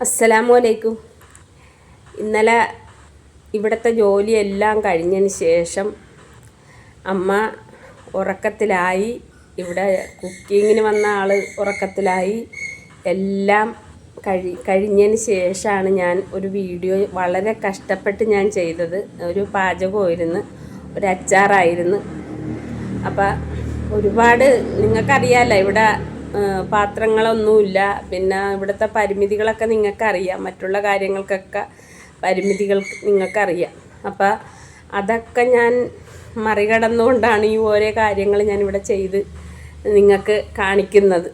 അസ്സലാമു അലൈക്കും ഇന്നലെ ഇവിടുത്തെ ജോലിയെല്ലാം കഴിഞ്ഞതിന് ശേഷം അമ്മ ഉറക്കത്തിലായി ഇവിടെ കുക്കിങ്ങിന് വന്ന ആൾ ഉറക്കത്തിലായി എല്ലാം കഴി കഴിഞ്ഞതിന് ശേഷമാണ് ഞാൻ ഒരു വീഡിയോ വളരെ കഷ്ടപ്പെട്ട് ഞാൻ ചെയ്തത്. ഒരു പാചകമായിരുന്നു ഒരു അച്ചാറായിരുന്നു. അപ്പം ഒരുപാട് നിങ്ങൾക്കറിയാമല്ലോ ഇവിടെ പാത്രങ്ങളൊന്നുമില്ല. പിന്നെ ഇവിടുത്തെ പരിമിതികളൊക്കെ നിങ്ങൾക്കറിയാം. മറ്റുള്ള കാര്യങ്ങൾക്കൊക്കെ പരിമിതികൾ നിങ്ങൾക്കറിയാം. അപ്പം അതൊക്കെ ഞാൻ മറികടന്നുകൊണ്ടാണ് ഈ ഓരോ കാര്യങ്ങൾ ഞാനിവിടെ ചെയ്ത് നിങ്ങൾക്ക് കാണിക്കുന്നത്.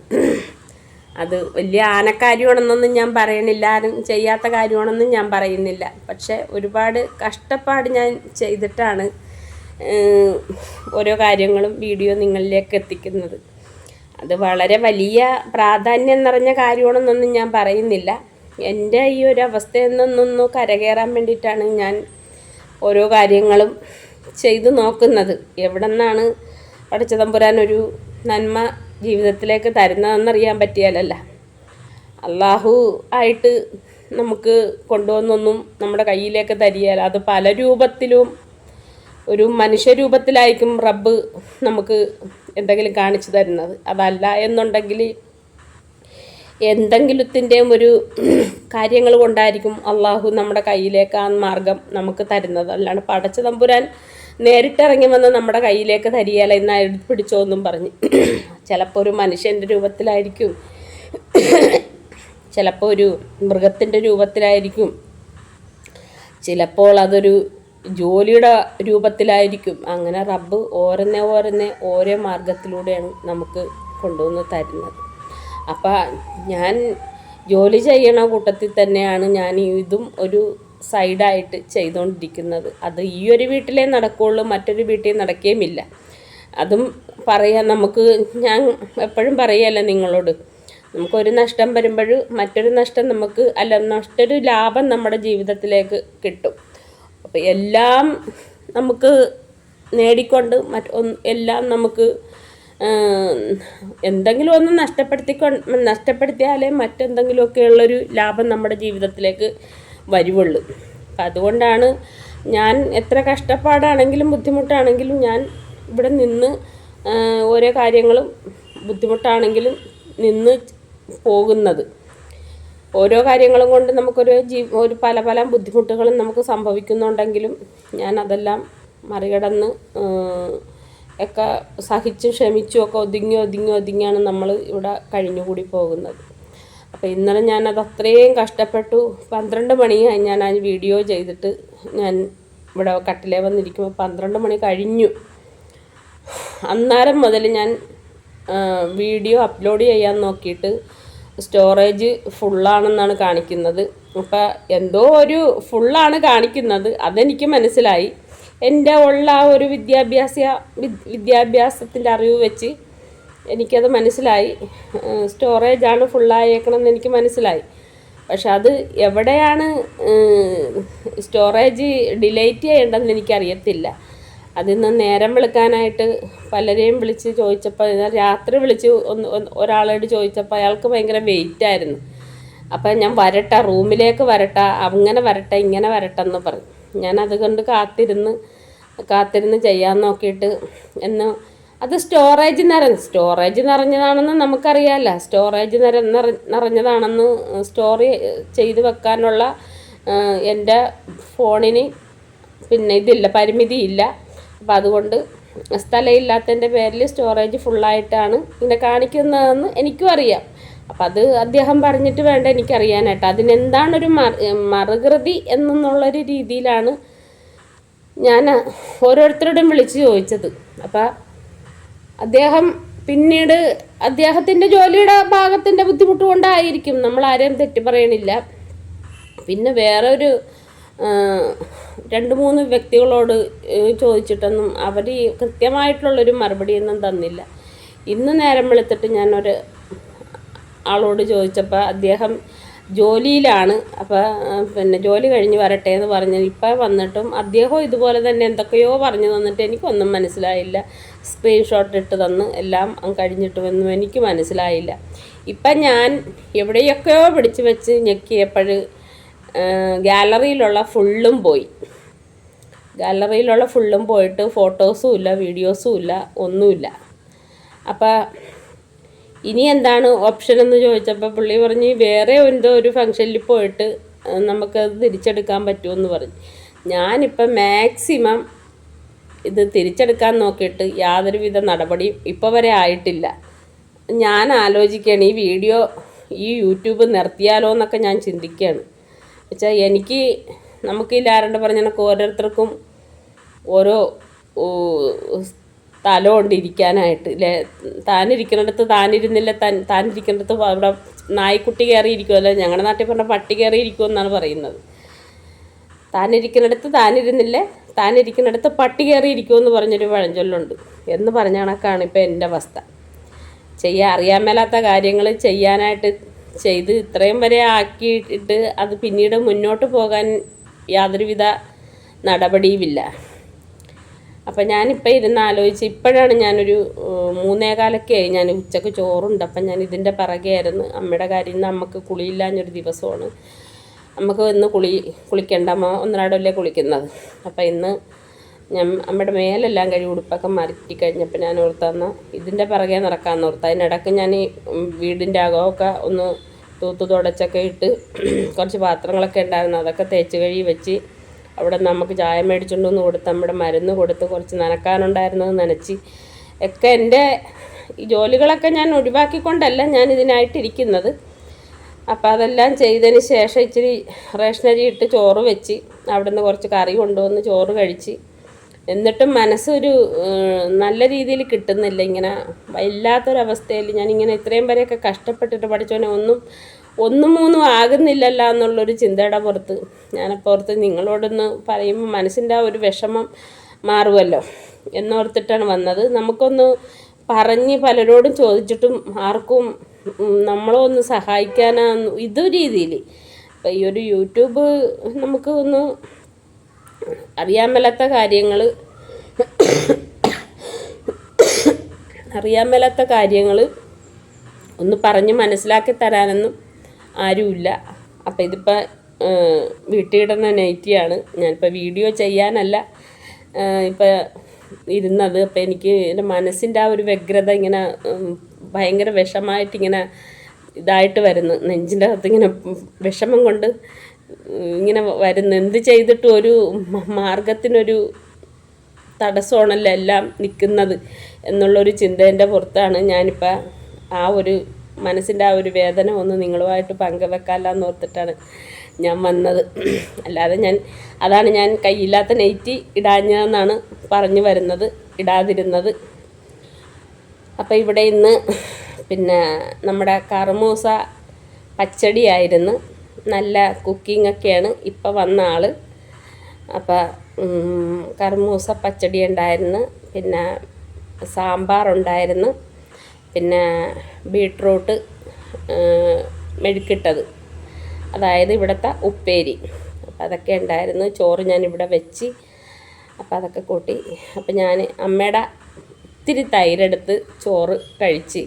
അത് വലിയ ആനക്കാര്യമാണെന്നൊന്നും ഞാൻ പറയണില്ല. ആരും ചെയ്യാത്ത കാര്യമാണെന്നും ഞാൻ പറയുന്നില്ല. പക്ഷേ ഒരുപാട് കഷ്ടപ്പാട് ഞാൻ ചെയ്തിട്ടാണ് ഓരോ കാര്യങ്ങളും വീഡിയോ നിങ്ങളിലേക്ക് എത്തിക്കുന്നത്. അത് വളരെ വലിയ പ്രാധാന്യം നിറഞ്ഞ കാര്യമാണെന്നൊന്നും ഞാൻ പറയുന്നില്ല. എന്റെ ഈ ഒരു അവസ്ഥയിൽ നിന്നൊന്ന് കരകയറാൻ വേണ്ടിയിട്ടാണ് ഞാൻ ഓരോ കാര്യങ്ങളും ചെയ്തു നോക്കുന്നത്. എവിടെ നിന്നാണ് പടച്ചതമ്പുരാൻ ഒരു നന്മ ജീവിതത്തിലേക്ക് തരുന്നതെന്നറിയാൻ പറ്റിയാലല്ല. അള്ളാഹു ആയിട്ട് നമുക്ക് കൊണ്ടുവന്നൊന്നും നമ്മുടെ കയ്യിലേക്ക് തരിയാൽ അത് പല രൂപത്തിലും ഒരു മനുഷ്യരൂപത്തിലായിരിക്കും റബ്ബ് നമുക്ക് എന്തെങ്കിലും കാണിച്ചു തരുന്നത്. അതല്ല എന്നുണ്ടെങ്കിൽ എന്തെങ്കിലുത്തിന്റെയും ഒരു കാര്യങ്ങൾ കൊണ്ടായിരിക്കും അള്ളാഹു നമ്മുടെ കയ്യിലേക്ക് ആ മാർഗം നമുക്ക് തരുന്നത്. അല്ലാണ്ട് പടച്ച തമ്പുരാൻ നേരിട്ടിറങ്ങി വന്ന് നമ്മുടെ കയ്യിലേക്ക് തരികയില്ല എന്ന് പിടിച്ചോ എന്നും പറഞ്ഞ്. ചിലപ്പോൾ ഒരു മനുഷ്യന്റെ രൂപത്തിലായിരിക്കും. ചിലപ്പോൾ ഒരു മൃഗത്തിന്റെ രൂപത്തിലായിരിക്കും. ചിലപ്പോൾ അതൊരു ജോലിയുടെ രൂപത്തിലായിരിക്കും. അങ്ങനെ റബ്ബ് ഓരോന്നേ ഓരോന്നേ ഓരോ മാർഗത്തിലൂടെയാണ് നമുക്ക് കൊണ്ടുവന്ന് തരുന്നത്. അപ്പം ഞാൻ ജോലി ചെയ്യണ കൂട്ടത്തിൽ തന്നെയാണ് ഞാൻ ഇതും ഒരു സൈഡായിട്ട് ചെയ്തുകൊണ്ടിരിക്കുന്നത് അത് ഈ ഒരു വീട്ടിലേ നടക്കുകയുള്ളൂ മറ്റൊരു വീട്ടിൽ നടക്കുകയുമില്ല അതും പറയാൻ നമുക്ക് ഞാൻ എപ്പോഴും പറയല്ല നിങ്ങളോട് നമുക്കൊരു നഷ്ടം വരുമ്പോൾ മറ്റൊരു നഷ്ടം നമുക്ക് അല്ല മറ്റൊരു ലാഭം നമ്മുടെ ജീവിതത്തിലേക്ക് കിട്ടും. അപ്പോൾ എല്ലാം നമുക്ക് നേടിക്കൊണ്ട് മറ്റ് എല്ലാം നമുക്ക് എന്തെങ്കിലും ഒന്ന് നഷ്ടപ്പെടുത്തിക്കൊ നഷ്ടപ്പെടുത്തിയാലേ മറ്റെന്തെങ്കിലുമൊക്കെ ഉള്ളൊരു ലാഭം നമ്മുടെ ജീവിതത്തിലേക്ക് വരുവുള്ളൂ. അപ്പം അതുകൊണ്ടാണ് ഞാൻ എത്ര കഷ്ടപ്പാടാണെങ്കിലും ബുദ്ധിമുട്ടാണെങ്കിലും ഞാൻ ഇവിടെ നിന്ന് ഓരോ കാര്യങ്ങളും ബുദ്ധിമുട്ടാണെങ്കിലും നിന്ന് പോകുന്നത്. ഓരോ കാര്യങ്ങളും കൊണ്ട് നമുക്കൊരു ജീ ഒരു പല പല ബുദ്ധിമുട്ടുകളും നമുക്ക് സംഭവിക്കുന്നുണ്ടെങ്കിലും ഞാൻ അതെല്ലാം മറികടന്ന് ഒക്കെ സഹിച്ചും ക്ഷമിച്ചും ഒക്കെ ഒതുങ്ങി ഒതുങ്ങി ഒതുങ്ങിയാണ് നമ്മൾ ഇവിടെ കഴിഞ്ഞുകൂടി പോകുന്നത്. അപ്പോൾ ഇന്നലെ ഞാനത് അത്രയും കഷ്ടപ്പെട്ടു. പന്ത്രണ്ട് മണിയായി ഞാൻ ആ വീഡിയോ ചെയ്തിട്ട് ഞാൻ ഇവിടെ കട്ടിലേ വന്നിരിക്കുമ്പോൾ പന്ത്രണ്ട് മണി കഴിഞ്ഞു. അന്നേരം മുതൽ ഞാൻ വീഡിയോ അപ്ലോഡ് ചെയ്യാൻ നോക്കിയിട്ട് സ്റ്റോറേജ് ഫുള്ളാണെന്നാണ് കാണിക്കുന്നത്. അപ്പം എന്തോ ഒരു ഫുള്ളാണ് കാണിക്കുന്നത്. അതെനിക്ക് മനസ്സിലായി. എന്റെ ഉള്ള ആ ഒരു വിദ്യാഭ്യാസ വിദ്യാഭ്യാസത്തിന്റെ അറിവ് വെച്ച് എനിക്കത് മനസ്സിലായി. സ്റ്റോറേജാണ് ഫുള്ളായേക്കണമെന്ന് എനിക്ക് മനസ്സിലായി. പക്ഷെ അത് എവിടെയാണ് സ്റ്റോറേജ് ഡിലേറ്റ് ചെയ്യേണ്ടതെന്ന് എനിക്കറിയത്തില്ല. അതിന്ന് നേരം വിളിക്കാനായിട്ട് പലരെയും വിളിച്ച് ചോദിച്ചപ്പോൾ രാത്രി വിളിച്ച് ഒന്ന് ഒരാളോട് ചോദിച്ചപ്പോൾ അയാൾക്ക് ഭയങ്കര വെയിറ്റായിരുന്നു അപ്പം ഞാൻ വരട്ടെ റൂമിലേക്ക് വരട്ടെ അങ്ങനെ വരട്ടെ ഇങ്ങനെ വരട്ടെ എന്ന് പറഞ്ഞു. ഞാൻ അതുകൊണ്ട് കാത്തിരുന്ന് കാത്തിരുന്ന് ചെയ്യാൻ നോക്കിയിട്ട് എന്ന് അത് സ്റ്റോറേജ് നിറഞ്ഞു സ്റ്റോറേജ് നിറഞ്ഞതാണെന്ന് നമുക്കറിയാമല്ല സ്റ്റോറേജ് നിറ- നിറഞ്ഞതാണെന്ന് സ്റ്റോർ ചെയ്ത് വെക്കാനുള്ള എന്റെ ഫോണിന് പിന്നെ ഇതില്ല പരിമിതിയില്ല. അപ്പം അതുകൊണ്ട് സ്ഥലമില്ലാത്തതിന്റെ പേരിൽ സ്റ്റോറേജ് ഫുള്ളായിട്ടാണ് ഇങ്ങനെ കാണിക്കുന്നതെന്ന് എനിക്കും അറിയാം. അപ്പം അത് അദ്ദേഹം പറഞ്ഞിട്ട് വേണ്ട എനിക്കറിയാനായിട്ട്. അതിനെന്താണൊരു മറ മറുകൃതി എന്നുള്ളൊരു രീതിയിലാണ് ഞാൻ ഓരോരുത്തരോടും വിളിച്ച് ചോദിച്ചത്. അപ്പം അദ്ദേഹം പിന്നീട് അദ്ദേഹത്തിന്റെ ജോലിയുടെ ഭാഗത്തിന്റെ ബുദ്ധിമുട്ട് കൊണ്ടായിരിക്കും. നമ്മൾ ആരെയും തെറ്റി പറയണില്ല പിന്നെ വേറെ ഒരു രണ്ട് മൂന്ന് വ്യക്തികളോട് ചോദിച്ചിട്ടൊന്നും അവർ കൃത്യമായിട്ടുള്ളൊരു മറുപടിയൊന്നും തന്നില്ല. ഇന്ന് നേരം വെളുത്തിട്ട് ഞാനൊരു ആളോട് ചോദിച്ചപ്പോൾ അദ്ദേഹം ജോലിയിലാണ് അപ്പോൾ പിന്നെ ജോലി കഴിഞ്ഞ് വരട്ടെ എന്ന് പറഞ്ഞ് ഇപ്പം വന്നിട്ടും അദ്ദേഹം ഇതുപോലെ തന്നെ എന്തൊക്കെയോ പറഞ്ഞു തന്നിട്ട് എനിക്കൊന്നും മനസ്സിലായില്ല. സ്ക്രീൻഷോട്ട് ഇട്ട് തന്ന് എല്ലാം കഴിഞ്ഞിട്ടുമെന്നും എനിക്ക് മനസ്സിലായില്ല. ഇപ്പം ഞാൻ എവിടെയൊക്കെയോ പിടിച്ചു വെച്ച് ഞെക്കിയപ്പോൾ ഗാലറിയിലുള്ള ഫുള്ളും പോയി. ഗാലറിയിലുള്ള ഫുള്ളും പോയിട്ട് ഫോട്ടോസും ഇല്ല വീഡിയോസും ഇല്ല ഒന്നുമില്ല അപ്പം ഇനി എന്താണ് ഓപ്ഷൻ എന്ന് ചോദിച്ചപ്പോൾ പുള്ളി പറഞ്ഞ് വേറെ എന്തോ ഒരു ഫംഗ്ഷനിൽ പോയിട്ട് നമുക്കത് തിരിച്ചെടുക്കാൻ പറ്റുമെന്ന് പറഞ്ഞു. ഞാനിപ്പം മാക്സിമം ഇത് തിരിച്ചെടുക്കാൻ നോക്കിയിട്ട് യാതൊരുവിധ നടപടിയും ഇപ്പോൾ വരെ ആയിട്ടില്ല. ഞാൻ ആലോചിക്കുകയാണ് ഈ വീഡിയോ ഈ യൂട്യൂബ് നിർത്തിയാലോ എന്നൊക്കെ ഞാൻ ചിന്തിക്കുകയാണ് വെച്ചാൽ എനിക്ക് നമുക്ക് ഈ ലാരണ്ട് പറഞ്ഞ കണക്ക് ഓരോരുത്തർക്കും ഓരോ സ്ഥലം സ്ഥലമുണ്ട് ഇരിക്കാനായിട്ട് ഇല്ലേ താനിരിക്കുന്നിടത്ത് താനിരുന്നില്ല താൻ താനിരിക്കുന്നിടത്ത് അവിടെ നായ്ക്കുട്ടി കയറി അല്ലെ ഞങ്ങളുടെ നാട്ടിൽ പറഞ്ഞ പട്ടി കയറി എന്നാണ് പറയുന്നത്. താനിരിക്കുന്നിടത്ത് താനിരുന്നില്ലേ താനിരിക്കുന്നിടത്ത് പട്ടി കയറി എന്ന് പറഞ്ഞൊരു പഴഞ്ചൊല്ലുണ്ട്. എന്ന് പറഞ്ഞ കണക്കാണ് ഇപ്പോൾ എന്റെ അവസ്ഥ. ചെയ്യാൻ അറിയാൻ മേലാത്ത കാര്യങ്ങൾ ചെയ്യാനായിട്ട് ചെയ്ത് ഇത്രയും വരെ ആക്കിയിട്ട് അത് പിന്നീട് മുന്നോട്ട് പോകാൻ യാതൊരുവിധ നടപടിയുമില്ല. അപ്പം ഞാനിപ്പോൾ ഇരുന്ന് ആലോചിച്ച് ഇപ്പോഴാണ് ഞാനൊരു മൂന്നേകാലൊക്കെയായി ഞാൻ ഉച്ചയ്ക്ക് ചോറുണ്ട്. അപ്പം ഞാൻ ഇതിന്റെ പിറകെയായിരുന്നു. അമ്മയുടെ കാര്യം ഇന്ന് അമ്മയ്ക്ക് കുളിയില്ലാഞ്ഞൊരു ദിവസമാണ്. നമുക്ക് ഇന്ന് കുളി കുളിക്കണ്ട. അമ്മ ഒന്നരാടല്ലേ കുളിക്കുന്നത്. അപ്പം ഇന്ന് ഞാൻ നമ്മുടെ മേലെല്ലാം കഴി ഉടുപ്പൊക്കെ മാറ്റി കഴിഞ്ഞപ്പോൾ ഞാൻ ഓർത്തന്ന ഇതിന്റെ പിറകെ നടക്കാമെന്ന് ഓർത്ത്. അതിനിടയ്ക്ക് ഞാൻ ഈ വീടിന്റെ അകമൊക്കെ ഒന്ന് തൂത്ത് തുടച്ചൊക്കെ ഇട്ട് കുറച്ച് പാത്രങ്ങളൊക്കെ ഉണ്ടായിരുന്നു. അതൊക്കെ തേച്ച് കഴുകി വെച്ച് അവിടെ നമുക്ക് ചായ മേടിച്ചുകൊണ്ടൊന്ന് കൊടുത്ത് നമ്മുടെ മരുന്ന് കൊടുത്ത് കുറച്ച് നനക്കാനുണ്ടായിരുന്നത് നനച്ച് ഒക്കെ എന്റെ ജോലികളൊക്കെ ഞാൻ ഒഴിവാക്കിക്കൊണ്ടല്ല ഞാൻ ഇതിനായിട്ടിരിക്കുന്നത്. അപ്പോൾ അതെല്ലാം ചെയ്തതിന് ശേഷം ഇച്ചിരി റേഷനരി ഇട്ട് ചോറ് വെച്ച് അവിടെ നിന്ന് കുറച്ച് കറി കൊണ്ടുവന്ന് ചോറ് കഴിച്ച് എന്നിട്ടും മനസ്സൊരു നല്ല രീതിയിൽ കിട്ടുന്നില്ല. ഇങ്ങനെ വല്ലാത്തൊരവസ്ഥയിൽ ഞാനിങ്ങനെ ഇത്രയും വരെയൊക്കെ കഷ്ടപ്പെട്ടിട്ട് പഠിച്ചോനെ ഒന്നും ഒന്നും മൂന്നും ആകുന്നില്ലല്ലോ എന്നുള്ളൊരു ചിന്തയുടെ പുറത്ത് ഞാനപ്പോൾ ഓർത്ത് നിങ്ങളോടൊന്ന് പറയുമ്പോൾ മനസ്സിന്റെ ആ ഒരു വിഷമം മാറുമല്ലോ എന്നോർത്തിട്ടാണ് വന്നത്. നമുക്കൊന്ന് പറഞ്ഞ് പലരോടും ചോദിച്ചിട്ടും ആർക്കും നമ്മളെ ഒന്ന് സഹായിക്കാനാ ഇതൊരു രീതിയിൽ. അപ്പം ഈ ഒരു യൂട്യൂബ് നമുക്ക് ഒന്ന് അറിയാൻ മേലാത്ത കാര്യങ്ങൾ അറിയാൻ മേലാത്ത കാര്യങ്ങൾ ഒന്ന് പറഞ്ഞ് മനസ്സിലാക്കി തരാനൊന്നും ആരുമില്ല. അപ്പം ഇതിപ്പോൾ വീട്ടിലിടുന്ന നൈറ്റിയാണ് ഞാനിപ്പോൾ വീഡിയോ ചെയ്യാനല്ല ഇപ്പം ഇരുന്നത്. അപ്പം എനിക്ക് എന്റെ മനസ്സിന്റെ ആ ഒരു വ്യഗ്രത ഇങ്ങനെ ഭയങ്കര വിഷമായിട്ടിങ്ങനെ ഇതായിട്ട് വരുന്നു. നെഞ്ചിന്റെ അകത്ത് ഇങ്ങനെ വിഷമം കൊണ്ട് ഇങ്ങനെ വരുന്ന എന്ത് ചെയ്തിട്ടും ഒരു മാർഗത്തിനൊരു തടസ്സമാണല്ലോ എല്ലാം നിൽക്കുന്നത് എന്നുള്ളൊരു ചിന്തേന്റെ പുറത്താണ് ഞാനിപ്പോൾ ആ ഒരു മനസ്സിന്റെ ആ ഒരു വേദന ഒന്ന് നിങ്ങളുമായിട്ട് പങ്കുവെക്കാമെന്ന് ഓർത്തിട്ടാണ് ഞാൻ വന്നത്. അല്ലാതെ ഞാൻ അതാണ് ഞാൻ കയ്യില്ലാത്ത നെയ്റ്റി ഇടാഞ്ഞതെന്നാണ് പറഞ്ഞു വരുന്നത് ഇടാതിരുന്നത്. അപ്പോൾ ഇവിടെ ഇന്ന് പിന്നെ നമ്മുടെ കറുമൂസ പച്ചടിയായിരുന്നു. നല്ല കുക്കിംഗ് ഒക്കെയാണ്. ഇപ്പോൾ വന്ന ആൾ അപ്പോൾ കർമൂസ പച്ചടി ഉണ്ടായിരുന്നു. പിന്നെ സാമ്പാർ ഉണ്ടായിരുന്നു. പിന്നെ ബീട്രൂട്ട് മെഴുക്കിട്ടത്. അതായത് ഇവിടുത്തെ ഉപ്പേരി. അപ്പം അതൊക്കെ ഉണ്ടായിരുന്നു. ചോറ് ഞാൻ ഇവിടെ വെച്ച്. അപ്പം അതൊക്കെ കൂട്ടി. അപ്പം ഞാൻ അമ്മയുടെ ഇത്തിരി തൈരെടുത്ത് ചോറ് കഴിച്ച്.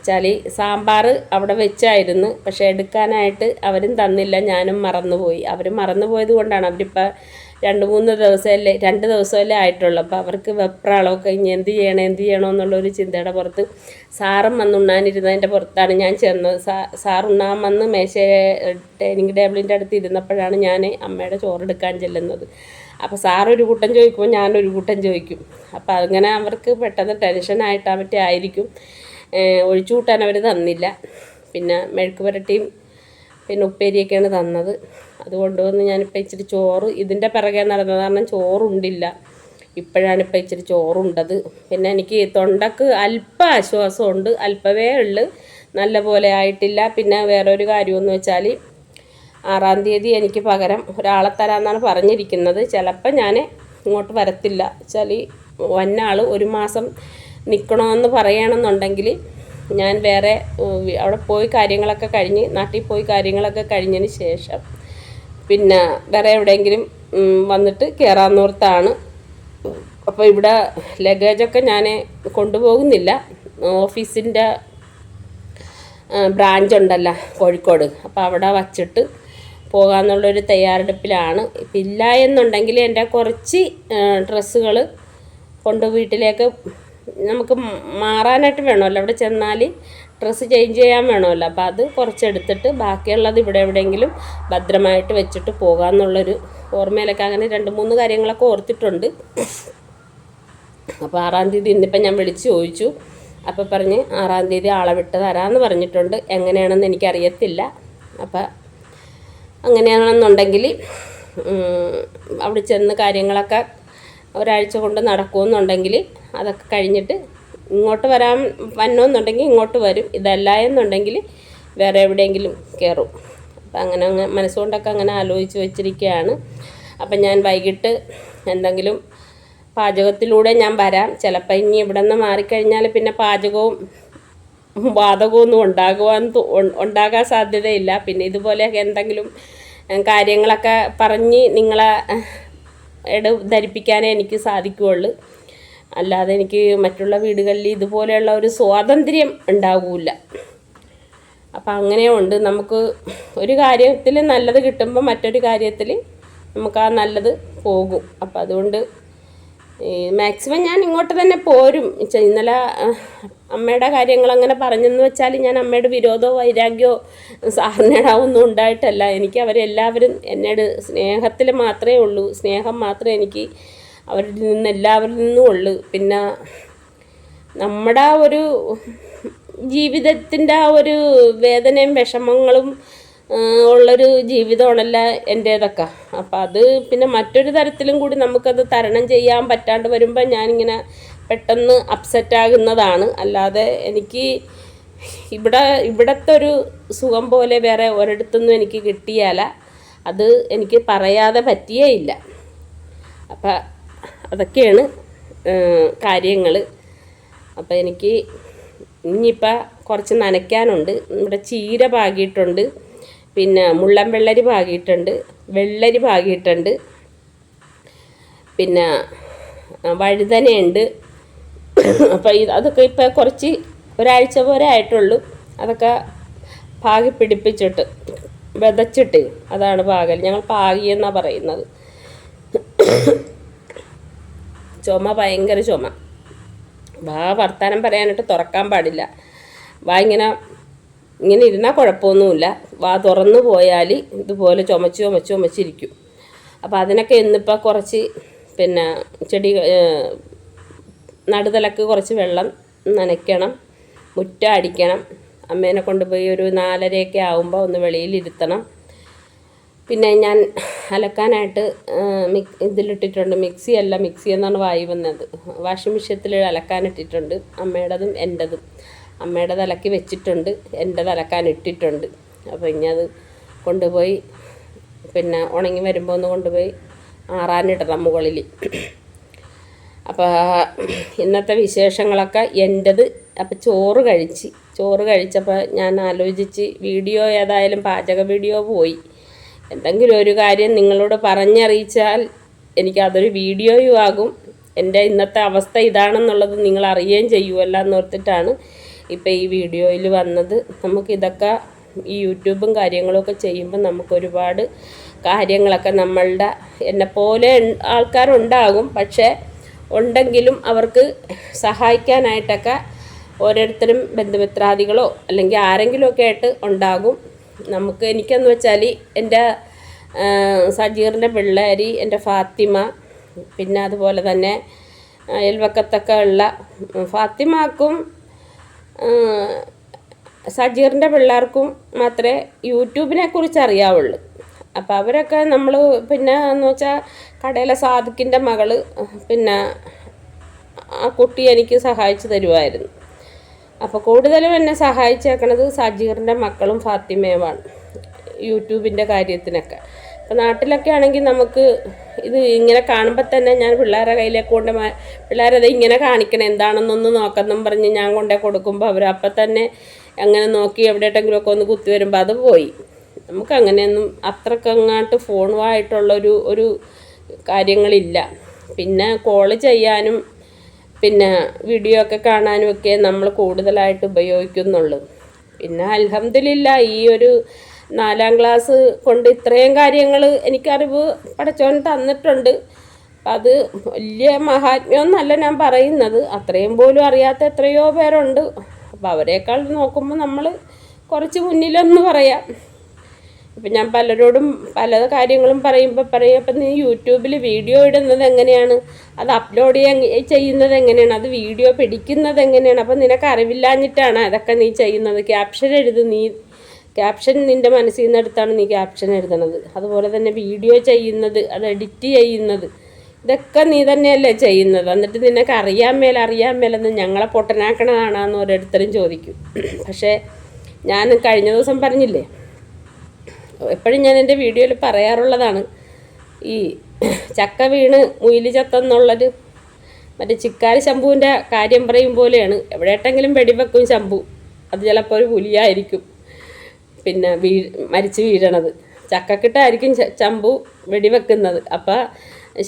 വെച്ചാൽ സാമ്പാർ അവിടെ വെച്ചായിരുന്നു. പക്ഷേ എടുക്കാനായിട്ട് അവരും തന്നില്ല. ഞാനും മറന്നുപോയി. അവർ മറന്നുപോയത് കൊണ്ടാണ്. അവരിപ്പോൾ രണ്ട് മൂന്ന് ദിവസമല്ലേ രണ്ട് ദിവസമല്ലേ ആയിട്ടുള്ളൂ. അപ്പോൾ അവർക്ക് വെപ്രാളമൊക്കെ ഇനി എന്ത് ചെയ്യണം എന്ത് ചെയ്യണം എന്നുള്ളൊരു ചിന്തയുടെ പുറത്ത് സാറും വന്ന് ഉണ്ണാനിരുന്നതിന്റെ പുറത്താണ് ഞാൻ ചെന്നത്. സാ സാർ ഉണ്ണാൻ വന്ന് മേശ ഡൈനിങ് ടേബിളിന്റെ അടുത്ത് ഇരുന്നപ്പോഴാണ് ഞാൻ അമ്മയുടെ ചോറെടുക്കാൻ ചെല്ലുന്നത്. അപ്പോൾ സാർ ഒരു കൂട്ടം ചോദിക്കുമ്പോൾ ഞാനൊരു കൂട്ടം ചോദിക്കും. അപ്പോൾ അങ്ങനെ അവർക്ക് പെട്ടെന്ന് ടെൻഷനായിട്ട് മറ്റേ ആയിരിക്കും. ഒഴിച്ചു കൂട്ടാൻ അവർ തന്നില്ല. പിന്നെ മെഴുക്ക് പുരട്ടിയും പിന്നെ ഉപ്പേരിയൊക്കെയാണ് തന്നത്. അതുകൊണ്ട് വന്ന് ഞാനിപ്പോൾ ഇച്ചിരി ചോറ് ഇതിന്റെ പിറകെ നടന്നത് കാരണം ചോറുണ്ടില്ല. ഇപ്പോഴാണ് ഇപ്പോൾ ഇച്ചിരി ചോറുണ്ടത്. പിന്നെ എനിക്ക് തൊണ്ടക്ക് അല്പം ആശ്വാസമുണ്ട്. അല്പമേ ഉള്ളു. നല്ല പോലെ ആയിട്ടില്ല. പിന്നെ വേറൊരു കാര്യമെന്ന് വെച്ചാൽ ആറാം തീയതി എനിക്ക് പകരം ഒരാളെ തരാമെന്നാണ് പറഞ്ഞിരിക്കുന്നത്. ചിലപ്പോൾ ഞാൻ ഇങ്ങോട്ട് വരത്തില്ല. വെച്ചാൽ വന്ന ആൾ ഒരു മാസം നിൽക്കണമെന്ന് പറയുകയാണെന്നുണ്ടെങ്കിൽ ഞാൻ വേറെ അവിടെ പോയി കാര്യങ്ങളൊക്കെ കഴിഞ്ഞ് നാട്ടിൽ പോയി കാര്യങ്ങളൊക്കെ കഴിഞ്ഞതിന് ശേഷം പിന്നെ വേറെ എവിടെയെങ്കിലും വന്നിട്ട് കയറാന്നോർത്താണ് അപ്പോൾ ഇവിടെ ലഗേജൊക്കെ ഞാൻ കൊണ്ടുപോകുന്നില്ല. ഓഫീസിന്റെ ബ്രാഞ്ച് ഉണ്ടല്ലോ കോഴിക്കോട്. അപ്പോൾ അവിടെ വച്ചിട്ട് പോകാമെന്നുള്ളൊരു തയ്യാറെടുപ്പിലാണ്. ഇല്ല എന്നുണ്ടെങ്കിൽ എന്റെ കുറച്ച് ഡ്രസ്സുകൾ കൊണ്ട് വീട്ടിലേക്ക് നമുക്ക് മാറാനായിട്ട് വേണമല്ലോ. അവിടെ ചെന്നാൽ ഡ്രസ്സ് ചേഞ്ച് ചെയ്യാൻ വേണമല്ലോ. അപ്പോൾ അത് കുറച്ചെടുത്തിട്ട് ബാക്കിയുള്ളത് ഇവിടെ എവിടെയെങ്കിലും ഭദ്രമായിട്ട് വെച്ചിട്ട് പോകാമെന്നുള്ളൊരു ഓർമ്മയിലൊക്കെ അങ്ങനെ രണ്ട് മൂന്ന് കാര്യങ്ങളൊക്കെ ഓർത്തിട്ടുണ്ട്. അപ്പോൾ ആറാം തീയതി ഇന്നിപ്പം ഞാൻ വിളിച്ച് ചോദിച്ചു. അപ്പോൾ പറഞ്ഞ് ആറാം തീയതി ആളെ വിട്ട് തരാമെന്ന് പറഞ്ഞിട്ടുണ്ട്. എങ്ങനെയാണെന്ന് എനിക്കറിയത്തില്ല. അപ്പം അങ്ങനെയാണെന്നുണ്ടെങ്കിൽ അവിടെ ചെന്ന് കാര്യങ്ങളൊക്കെ ഒരാഴ്ച കൊണ്ട് നടക്കുമെന്നുണ്ടെങ്കിൽ അതൊക്കെ കഴിഞ്ഞിട്ട് ഇങ്ങോട്ട് വരാൻ വന്നോന്നുണ്ടെങ്കിൽ ഇങ്ങോട്ട് വരും. ഇതല്ല എന്നുണ്ടെങ്കിൽ വേറെ എവിടെയെങ്കിലും കയറും അപ്പം അങ്ങനെ അങ്ങ് മനസ്സുകൊണ്ടൊക്കെ അങ്ങനെ ആലോചിച്ച് വെച്ചിരിക്കുകയാണ്. അപ്പം ഞാൻ വൈകിട്ട് എന്തെങ്കിലും പാചകത്തിലൂടെ ഞാൻ വരാം. ചിലപ്പോൾ ഇനി ഇവിടെ നിന്ന് മാറിക്കഴിഞ്ഞാൽ പിന്നെ പാചകവും വാതകമൊന്നും ഉണ്ടാകുവാൻ ഉണ്ടാകാൻ സാധ്യതയില്ല. പിന്നെ ഇതുപോലെ എന്തെങ്കിലും കാര്യങ്ങളൊക്കെ പറഞ്ഞ് നിങ്ങളെ ധരിപ്പിക്കാനേ എനിക്ക് സാധിക്കുകയുള്ളൂ. അല്ലാതെ എനിക്ക് മറ്റുള്ള വീടുകളിൽ ഇതുപോലെയുള്ള ഒരു സ്വാതന്ത്ര്യം ഉണ്ടാകില്ല അപ്പം അങ്ങനെയുണ്ട് നമുക്ക് ഒരു കാര്യത്തിൽ നല്ലത് കിട്ടുമ്പോൾ മറ്റൊരു കാര്യത്തിൽ നമുക്ക് ആ നല്ലത് പോകും. അപ്പം അതുകൊണ്ട് മാക്സിമം ഞാൻ ഇങ്ങോട്ട് തന്നെ പോരും. ഇന്നലെ അമ്മയുടെ കാര്യങ്ങൾ അങ്ങനെ പറഞ്ഞെന്ന് വെച്ചാൽ ഞാൻ അമ്മയുടെ വിരോധമോ വൈരാഗ്യമോ സാറിനോട് ഒന്നും ഉണ്ടായിട്ടല്ല. എനിക്ക് അവരെല്ലാവരും എന്നോട് സ്നേഹത്തിൽ മാത്രമേ ഉള്ളൂ. സ്നേഹം മാത്രമേ എനിക്ക് അവരിൽ നിന്ന് എല്ലാവരിൽ നിന്നും ഉള്ളു. പിന്നെ നമ്മുടെ ആ ഒരു ജീവിതത്തിന്റെ ആ ഒരു വേദനയും വിഷമങ്ങളും ഉള്ളൊരു ജീവിതമാണല്ല എന്റേതൊക്കെ. അപ്പം അത് പിന്നെ മറ്റൊരു തരത്തിലും കൂടി നമുക്കത് തരണം ചെയ്യാൻ പറ്റാണ്ട് വരുമ്പോൾ ഞാനിങ്ങനെ പെട്ടെന്ന് അപ്സെറ്റ് ആകുന്നതാണ്. അല്ലാതെ എനിക്ക് ഇവിടെ ഇവിടത്തെ ഒരു സുഖം പോലെ വേറെ ഒരിടത്തുനിന്നും എനിക്ക് കിട്ടിയാല. അത് എനിക്ക് പറയാതെ പറ്റിയേ ഇല്ല. അപ്പം അതൊക്കെയാണ് കാര്യങ്ങൾ അപ്പോൾ എനിക്ക് ഇനിയിപ്പോൾ കുറച്ച് നനയ്ക്കാനുണ്ട്. ഇവിടെ ചീര പാകിയിട്ടുണ്ട്. പിന്നെ മുള്ളൻ വെള്ളരി പാകിയിട്ടുണ്ട്. വെള്ളരി പാകിയിട്ടുണ്ട്. പിന്നെ വഴുതനയുണ്ട്. അപ്പോൾ അതൊക്കെ ഇപ്പോൾ കുറച്ച് ഒരാഴ്ച പോലെ ആയിട്ടുള്ളൂ. അതൊക്കെ പാകി പിടിപ്പിച്ചിട്ട് വിതച്ചിട്ട് അതാണ് പാകൽ. ഞങ്ങൾ പാകിയെന്നാണ് പറയുന്നത്. ചുമ ഭയങ്കര ചുമ. വാ വർത്താനം പറയാനായിട്ട് തുറക്കാൻ പാടില്ല. വാ ഇങ്ങനെ ഇങ്ങനെ ഇരുന്നാൽ കുഴപ്പമൊന്നുമില്ല. വാ തുറന്നു പോയാൽ ഇതുപോലെ ചുമച്ച് ചുമച്ച് ചുമച്ചിരിക്കും. അപ്പോൾ അതിനൊക്കെ ഇന്നിപ്പോൾ കുറച്ച് പിന്നെ ചെടി നടുതലക്ക് കുറച്ച് വെള്ളം നനയ്ക്കണം മുറ്റ അടിക്കണം. അമ്മേനെ കൊണ്ടുപോയി ഒരു നാലരയൊക്കെ ആകുമ്പോൾ ഒന്ന് വെളിയിലിരുത്തണം പിന്നെ ഞാൻ അലക്കാനായിട്ട് ഇതിലിട്ടിട്ടുണ്ട് മിക്സി അല്ല മിക്സി എന്നാണ് വായി വന്നത്. വാഷിംഗ് മെഷീനത്തിൽ അലക്കാനിട്ടിട്ടുണ്ട് അമ്മയുടേതും എന്റെതും അമ്മയുടേത് അലക്കി വെച്ചിട്ടുണ്ട് എന്റെത് അലക്കാൻ ഇട്ടിട്ടുണ്ട്. അപ്പോൾ ഇനി അത് കൊണ്ടുപോയി പിന്നെ ഉണങ്ങി വരുമ്പോൾ ഒന്ന് കൊണ്ടുപോയി ആറാനിടണം മുകളിൽ അപ്പോൾ ഇന്നത്തെ വിശേഷങ്ങളൊക്കെ എന്റെത് അപ്പോൾ ചോറ് കഴിച്ച് ചോറ് കഴിച്ചപ്പോൾ ഞാൻ ആലോചിച്ച് വീഡിയോ ഏതായാലും പാചക വീഡിയോ പോയി. എന്തെങ്കിലും ഒരു കാര്യം നിങ്ങളോട് പറഞ്ഞറിയിച്ചാൽ എനിക്കതൊരു വീഡിയോയും ആകും. എന്റെ ഇന്നത്തെ അവസ്ഥ ഇതാണെന്നുള്ളത് നിങ്ങൾ അറിയുകയും ചെയ്യുമല്ല എന്നോർത്തിട്ടാണ് ഇപ്പോൾ ഈ വീഡിയോയിൽ വന്നത്. നമുക്കിതൊക്കെ ഈ യൂട്യൂബും കാര്യങ്ങളൊക്കെ ചെയ്യുമ്പോൾ നമുക്കൊരുപാട് കാര്യങ്ങളൊക്കെ നമ്മളുടെ എന്നെപ്പോലെ പോലെ ആൾക്കാരുണ്ടാകും. പക്ഷേ ഉണ്ടെങ്കിലും അവർക്ക് സഹായിക്കാനായിട്ടൊക്കെ ഓരോരുത്തരും ബന്ധുമിത്രാദികളോ അല്ലെങ്കിൽ ആരെങ്കിലുമൊക്കെ ആയിട്ട് ഉണ്ടാകും. നമുക്ക് എനിക്കെന്ന് വെച്ചാൽ എന്റെ സജീറിന്റെ പിള്ളേർ എന്റെ ഫാത്തിമ പിന്നെ അതുപോലെ തന്നെ അയൽവക്കത്തൊക്കെ ഉള്ള ഫാത്തിമാക്കും സജീറിന്റെ പിള്ളേർക്കും മാത്രമേ യൂട്യൂബിനെ കുറിച്ച് അറിയാവുള്ളൂ. അപ്പോൾ അവരൊക്കെ നമ്മൾ പിന്നെ എന്ന് വെച്ചാൽ കടയിലെ സാദിക്കിന്റെ മകൾ പിന്നെ ആ കുട്ടി എനിക്ക് സഹായിച്ചു തരുമായിരുന്നു അപ്പോൾ കൂടുതലും എന്നെ സഹായിച്ചേക്കണത് സജീറിന്റെ മക്കളും ഫാത്തിമയുമാണ് യൂട്യൂബിന്റെ കാര്യത്തിനൊക്കെ. അപ്പോൾ നാട്ടിലൊക്കെ ആണെങ്കിൽ നമുക്ക് ഇത് ഇങ്ങനെ കാണുമ്പോൾ തന്നെ ഞാൻ പിള്ളേരെ കയ്യിലേക്ക് കൊണ്ട് പിള്ളേരത് ഇങ്ങനെ കാണിക്കണം എന്താണെന്നൊന്ന് നോക്കെന്നും പറഞ്ഞ് ഞാൻ കൊണ്ടേ കൊടുക്കുമ്പോൾ അവർ അപ്പം തന്നെ അങ്ങനെ നോക്കി എവിടെയെട്ടെങ്കിലുമൊക്കെ ഒന്ന് കുത്തി വരുമ്പോൾ അത് പോയി. നമുക്ക് അങ്ങനെയൊന്നും അത്രക്കങ്ങാട്ട് ഫോണുമായിട്ടുള്ളൊരു ഒരു കാര്യങ്ങളില്ല. പിന്നെ കോൾ ചെയ്യാനും പിന്നെ വീഡിയോ ഒക്കെ കാണാനും ഒക്കെ നമ്മൾ കൂടുതലായിട്ട് ഉപയോഗിക്കുന്നുള്ളൂ. പിന്നെ അലഹമില്ല ഈ ഒരു നാലാം ക്ലാസ് കൊണ്ട് ഇത്രയും കാര്യങ്ങൾ എനിക്കറിവ് പടച്ചോൻ തന്നിട്ടുണ്ട്. അത് വലിയ മഹാത്മ്യമെന്നല്ല ഞാൻ പറയുന്നത്. അത്രയും പോലും അറിയാത്ത എത്രയോ പേരുണ്ട്. അപ്പോൾ അവരെക്കാൾ നോക്കുമ്പോൾ നമ്മൾ കുറച്ച് മുന്നിലെന്ന് പറയാം. ഇപ്പം ഞാൻ പലരോടും പല കാര്യങ്ങളും പറയുമ്പോൾ പറയും അപ്പം നീ യൂട്യൂബിൽ വീഡിയോ ഇടുന്നത് എങ്ങനെയാണ്? അത് അപ്ലോഡ് ചെയ്യാൻ ചെയ്യുന്നത് എങ്ങനെയാണ്? അത് വീഡിയോ പിടിക്കുന്നത് എങ്ങനെയാണ്? അപ്പം നിനക്ക് അറിവില്ലാഞ്ഞിട്ടാണ് അതൊക്കെ നീ ചെയ്യുന്നത്. ക്യാപ്ഷൻ എഴുത് നീ ക്യാപ്ഷൻ നിന്റെ മനസ്സിൽ നിന്നെടുത്താണ് നീ ക്യാപ്ഷൻ എഴുതണത്. അതുപോലെ തന്നെ വീഡിയോ ചെയ്യുന്നത് അത് എഡിറ്റ് ചെയ്യുന്നത് ഇതൊക്കെ നീ തന്നെയല്ലേ ചെയ്യുന്നത്. എന്നിട്ട് നിനക്ക് അറിയാൻ മേല അറിയാൻ മേലെന്ന് ഞങ്ങളെ പൊട്ടനാക്കണതാണെന്ന് ഓരോരുത്തരും ചോദിക്കും. പക്ഷേ ഞാൻ കഴിഞ്ഞ ദിവസം പറഞ്ഞില്ലേ എപ്പോഴും ഞാൻ എന്റെ വീഡിയോയിൽ പറയാറുള്ളതാണ്. ഈ ചക്ക വീണ് മുയിൽ ചത്തെന്നുള്ളത് മറ്റേ ചിക്കാരി ശംഭുവിന്റെ കാര്യം പറയും പോലെയാണ്. എവിടെയെട്ടെങ്കിലും വെടിവെക്കും ശംഭു. അത് ചിലപ്പോൾ ഒരു പുലിയായിരിക്കും. പിന്നെ വീ മരിച്ച് വീഴണത്. ചക്കക്കിട്ടായിരിക്കും ശംഭു വെടിവെക്കുന്നത്. അപ്പോൾ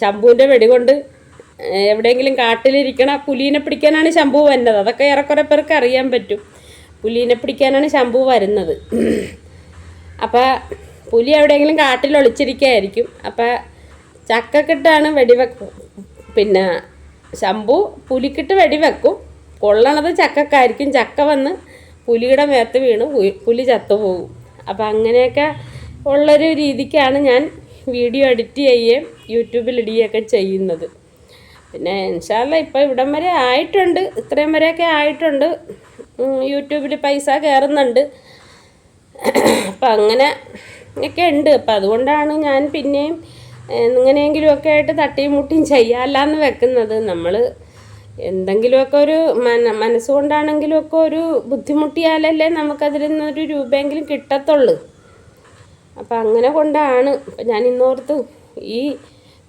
ശംഭുവിന്റെ വെടികൊണ്ട് എവിടെയെങ്കിലും കാട്ടിലിരിക്കണ പുലീനെ പിടിക്കാനാണ് ശംഭു വരുന്നത്. അതൊക്കെ ഏറെക്കുറെ പേർക്ക് അറിയാൻ പറ്റും. പുലീനെ പിടിക്കാനാണ് ശംഭു വരുന്നത്. അപ്പോൾ പുലി എവിടെയെങ്കിലും കാട്ടിൽ ഒളിച്ചിരിക്കുകയായിരിക്കും അപ്പോൾ ചക്കക്കിട്ടാണ് വെടിവെക്കും. പിന്നെ ശംഭു പുലിക്കിട്ട് വെടിവെക്കും. കൊള്ളണത് ചക്കക്കായിരിക്കും. ചക്ക വന്ന് പുലിയുടെ മേത്ത് വീണ്. പുലി ചത്തുപോകും. അപ്പോൾ അങ്ങനെയൊക്കെ ഉള്ളൊരു രീതിക്കാണ് ഞാൻ വീഡിയോ എഡിറ്റ് ചെയ്യുകയും യൂട്യൂബിൽ ഇടുകയൊക്കെ ചെയ്യുന്നത്. പിന്നെ ഇൻഷാല്ല ഇപ്പോൾ ഇവിടം വരെ ആയിട്ടുണ്ട്. ഇത്രയും വരെയൊക്കെ ആയിട്ടുണ്ട്. യൂട്യൂബിൽ പൈസ കയറുന്നുണ്ട് അപ്പം അങ്ങനെ ഒക്കെ ഉണ്ട്. അപ്പം അതുകൊണ്ടാണ് ഞാൻ പിന്നെയും എങ്ങനെയെങ്കിലുമൊക്കെ ആയിട്ട് തട്ടിയും മുട്ടിയും ചെയ്യാമല്ലാന്ന് വെക്കുന്നത്. നമ്മൾ എന്തെങ്കിലുമൊക്കെ ഒരു മന മനസ്സുകൊണ്ടാണെങ്കിലുമൊക്കെ ഒരു ബുദ്ധിമുട്ടിയാലല്ലേ നമുക്കതിൽ നിന്നൊരു രൂപയെങ്കിലും കിട്ടത്തുള്ളൂ. അപ്പം അങ്ങനെ കൊണ്ടാണ്. ഞാൻ ഇന്നോർത്ത് ഈ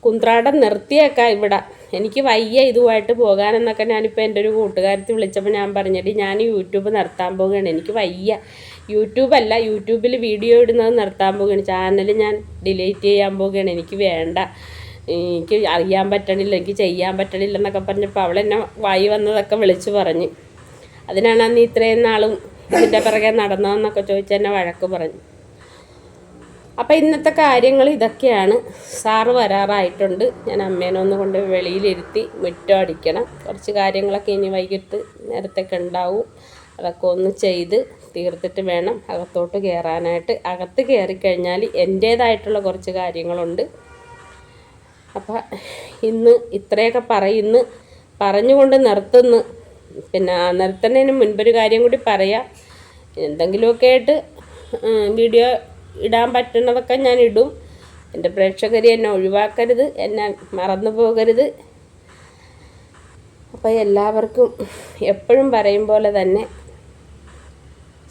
കുന്ത്രാടം നിർത്തിയേക്കാം ഇവിടെ. എനിക്ക് വയ്യ ഇതുമായിട്ട് പോകാനെന്നൊക്കെ ഞാനിപ്പോൾ എന്റെ ഒരു കൂട്ടുകാരത്തി വിളിച്ചപ്പോൾ ഞാൻ പറഞ്ഞിട്ട് ഞാൻ യൂട്യൂബ് നിർത്താൻ പോവുകയാണ്. എനിക്ക് വയ്യ. യൂട്യൂബല്ല യൂട്യൂബിൽ വീഡിയോ ഇടുന്നത് നിർത്താൻ പോവുകയാണ്. ചാനൽ ഞാൻ ഡിലീറ്റ് ചെയ്യാൻ പോവുകയാണ്. എനിക്ക് വേണ്ട. എനിക്ക് അറിയാൻ പറ്റണില്ല എനിക്ക് ചെയ്യാൻ പറ്റണില്ല എന്നൊക്കെ പറഞ്ഞപ്പോൾ അവളെന്നെ വായി വന്നതൊക്കെ വിളിച്ചു പറഞ്ഞ്. അതിനാണ് അന്ന് ഇത്രയും നാളും ഇതിന്റെ പിറകെ നടന്നതെന്നൊക്കെ ചോദിച്ച് എന്നെ വഴക്ക് പറഞ്ഞു. അപ്പം ഇന്നത്തെ കാര്യങ്ങൾ ഇതൊക്കെയാണ്. സാറ് വരാറായിട്ടുണ്ട്. ഞാൻ അമ്മേനെ ഒന്ന് കൊണ്ട് വെളിയിലിരുത്തി മുറ്റം അടിക്കണം. കുറച്ച് കാര്യങ്ങളൊക്കെ ഇനി വൈകിട്ട് നേരത്തേക്ക് ഉണ്ടാവും. അതൊക്കെ ഒന്ന് ചെയ്ത് തീർത്തിട്ട് വേണം അകത്തോട്ട് കയറാനായിട്ട് അകത്ത് കയറിക്കഴിഞ്ഞാൽ എന്റേതായിട്ടുള്ള കുറച്ച് കാര്യങ്ങളുണ്ട്. അപ്പം ഇന്ന് ഇത്രയൊക്കെ പറയുന്നു. പറഞ്ഞുകൊണ്ട് നിർത്തുന്നു. പിന്നെ നിർത്തുന്നതിന് മുൻപൊരു കാര്യം കൂടി പറയാം. എന്തെങ്കിലുമൊക്കെ ആയിട്ട് വീഡിയോ ഇടാൻ പറ്റുന്നതൊക്കെ ഞാൻ ഇടും. എന്റെ പ്രേക്ഷകർ എന്നെ ഒഴിവാക്കരുത് എന്നെ മറന്നു പോകരുത്. അപ്പോൾ എല്ലാവർക്കും എപ്പോഴും പറയും പോലെ തന്നെ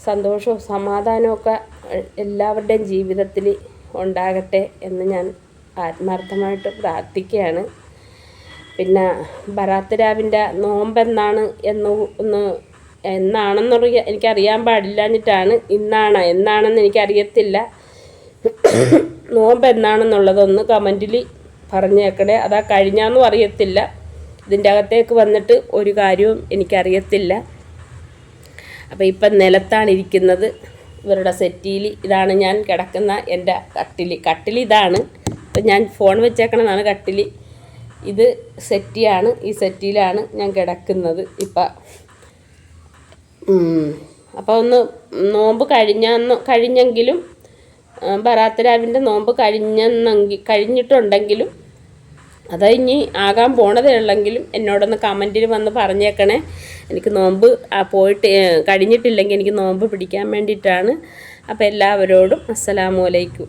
സന്തോഷവും സമാധാനമൊക്കെ എല്ലാവരുടെയും ജീവിതത്തിൽ ഉണ്ടാകട്ടെ എന്ന് ഞാൻ ആത്മാർത്ഥമായിട്ട് പ്രാർത്ഥിക്കുകയാണ്. പിന്നെ ബറാത്ത് രാവിന്റെ നോമ്പെന്നാണ് എന്ന് ഒന്ന് എന്നാണെന്നറിയ എനിക്കറിയാൻ പാടില്ലാഞ്ഞിട്ടാണ് ഇന്നാണ് എന്നാണെന്ന് എനിക്കറിയത്തില്ല. നോമ്പ് എന്നാണെന്നുള്ളതൊന്ന് കമന്റിൽ പറഞ്ഞേക്കണേ. അതാ കഴിഞ്ഞാന്നും അറിയത്തില്ല. ഇതിന്റെ അകത്തേക്ക് വന്നിട്ട് ഒരു കാര്യവും എനിക്കറിയത്തില്ല. അപ്പോൾ ഇപ്പം നിലത്താണ് ഇരിക്കുന്നത്. ഇവരുടെ സെറ്റിയിൽ ഇതാണ് ഞാൻ കിടക്കുന്ന എന്റെ കട്ടിൽ കട്ടിൽ ഇതാണ്. ഇപ്പം ഞാൻ ഫോൺ വെച്ചേക്കണതാണ് കട്ടിൽ ഇത് സെറ്റിയാണ്. ഈ സെറ്റിയിലാണ് ഞാൻ കിടക്കുന്നത് ഇപ്പം. അപ്പോൾ ഒന്ന് നോമ്പ് കഴിഞ്ഞെന്ന് കഴിഞ്ഞെങ്കിലും ബറാത്തരാവിന്റെ നോമ്പ് കഴിഞ്ഞെന്നെങ്കിൽ കഴിഞ്ഞിട്ടുണ്ടെങ്കിലും അത് ഇനി ആകാൻ പോണതേ ഉള്ളെങ്കിലും എന്നോടൊന്ന് കമന്റിൽ വന്ന് പറഞ്ഞേക്കണേ. എനിക്ക് നോമ്പ് പോയിട്ട് കഴിഞ്ഞിട്ടില്ലെങ്കിൽ എനിക്ക് നോമ്പ് പിടിക്കാൻ വേണ്ടിയിട്ടാണ്. അപ്പോൾ എല്ലാവരോടും അസ്സലാമു അലൈക്കും.